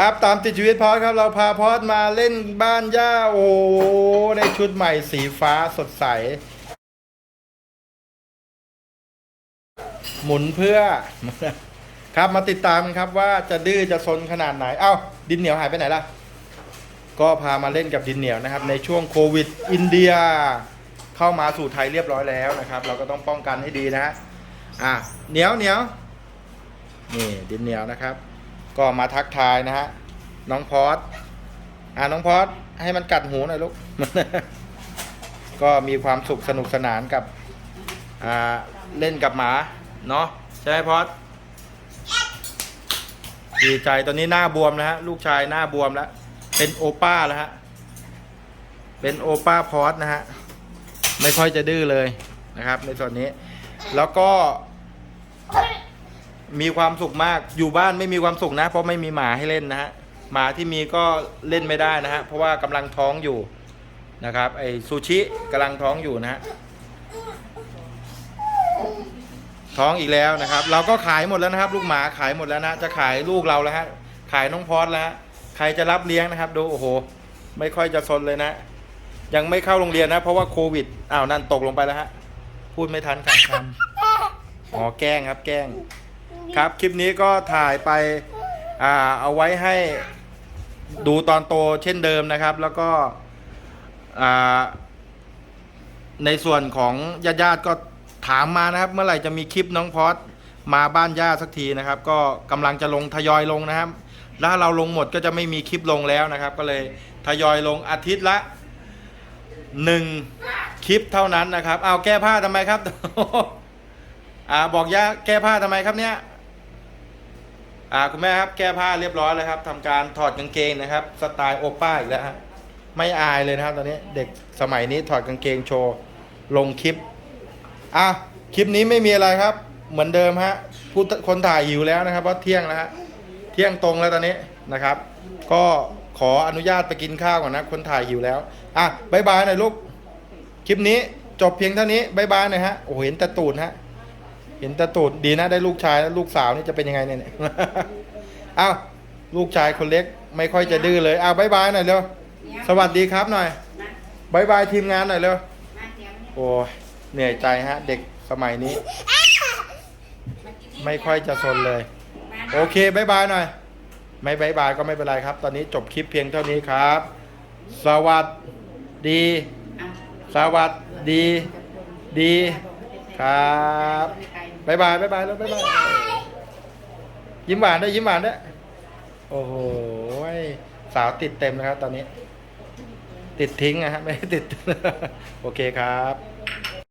ครับตามติดชีวิตพอดครับ เราพาพอดมาเล่นบ้านย่าโอ้ในชุดใหม่สีฟ้าสดใส หมุนเพื่อ ครับมาติดตามกันครับว่าจะดื้อจะซนขนาดไหน เอ้า ดินเหนียวหายไปไหนล่ะ ก็พามาเล่นกับดินเหนียวนะครับ ในช่วงโควิด อินเดีย เข้ามาสู่ไทยเรียบร้อยแล้วนะครับ เราก็ต้องป้องกันให้ดีนะฮะอะเหนียวเหนียวนี่ดินเหนียวนะครับ ก็มาทักทายนะฮะน้องพอดอ่าน้องพอดให้มันกัดหูหน่อยลูก ก็มีความสุขสนุกสนานกับอ่าเล่นกับหมาเนาะใช่ไหมพอดดีใจตอนนี้หน้าบวมนะฮะลูกชายหน้าบวมแล้ว เป็นโอป้าแล้วฮะเป็นโอป้าพอดนะฮะไม่ค่อยจะดื้อเลยนะครับ ในส่วนนี้ แล้วก็ มีความสุขมากอยู่บ้านไม่มีความสุขนะ เพราะไม่มีหมาให้เล่นนะฮะหมาที่มีก็เล่นไม่ได้นะฮะเพราะว่ากำลังท้องอยู่นะครับไอซูชิกำลังท้องอยู่นะฮะท้องอีกแล้วนะครับ เราก็ขายหมดแล้วนะครับ ลูกหมาขายหมดแล้วนะจะขายลูกเราแล้วฮะขายน้องพอดแล้วฮะใครจะรับเลี้ยงนะครับ ดูโอ้โห ไม่ค่อยจะซนเลยนะ ยังไม่เข้าโรงเรียนนะ เพราะว่าโควิดอ้าวนั่นตกลงไปแล้วฮะพูดไม่ทันขาดคำอ๋อแกล้งครับแกล้ง ครับ คลิปนี้ก็ถ่ายไปอ่าเอาไว้ให้ดูตอนโตเช่นเดิมนะครับ แล้วก็อ่าในส่วนของญาติญาติก็ถามมานะครับ เมื่อไหร่จะมีคลิปน้องพอดมาบ้านย่าสักทีนะครับ ก็กำลังจะลงทยอยลงนะครับแล้วถ้าเราลงหมดก็จะไม่มีคลิปลงแล้วนะครับ ก็เลยทยอยลงอาทิตย์ละหนึ่งคลิปเท่านั้นนะครับ เอาแก้ผ้าทำไมครับ อ่าบอกย่าแก้ผ้าทำไมครับเนี่ย อ่าคุณแม่ครับแก้ผ้าเรียบร้อยแล้วครับทำการถอดกางเกงนะครับ สไตล์โอป้าอีกแล้วฮะไม่อายเลยนะครับ ตอนนี้เด็กสมัยนี้ถอดกางเกงโชว์ลงคลิปอะคลิปนี้ไม่มีอะไรครับ เหมือนเดิมฮะผู้คนถ่ายหิวแล้วนะครับเพราะเที่ยงแล้วฮะเที่ยงตรงแล้วตอนนี้นะครับ ก็ขออนุญาตไปกินข้าวก่อนนะ คนถ่ายหิวแล้วอะบายบายหน่อยลูกคลิปนี้จบเพียงเท่านี้บายบายหน่อยฮะโอ้เห็นแตะตูดฮะ เห็นตะตูดดีนะได้ลูกชายแล้วลูกสาวนี่จะเป็นยังไงเนี่ย อ้าวลูกชายคนเล็ก ไม่ค่อยจะดื้อเลยอ้าวบายบายหน่อยเร็วสวัสดีครับหน่อยบายบายทีมงานหน่อยเร็วโอ้ยเหนื่อยใจฮะ เด็กสมัยนี้ ไม่ค่อยจะสนเลย โอเคบายบายหน่อย ไม่บายบายก็ไม่เป็นไรครับ ตอนนี้จบคลิปเพียงเท่านี้ครับ สวัสดี สวัสดี ดีครับ บายบายบายบายแล้วบายบายยิ้มหวานด้วยยิ้มหวานด้วยโอ้โหสาวติดเต็มนะครับ ตอนนี้ ติดทิ้งนะฮะไม่ได้ติด โอเคครับ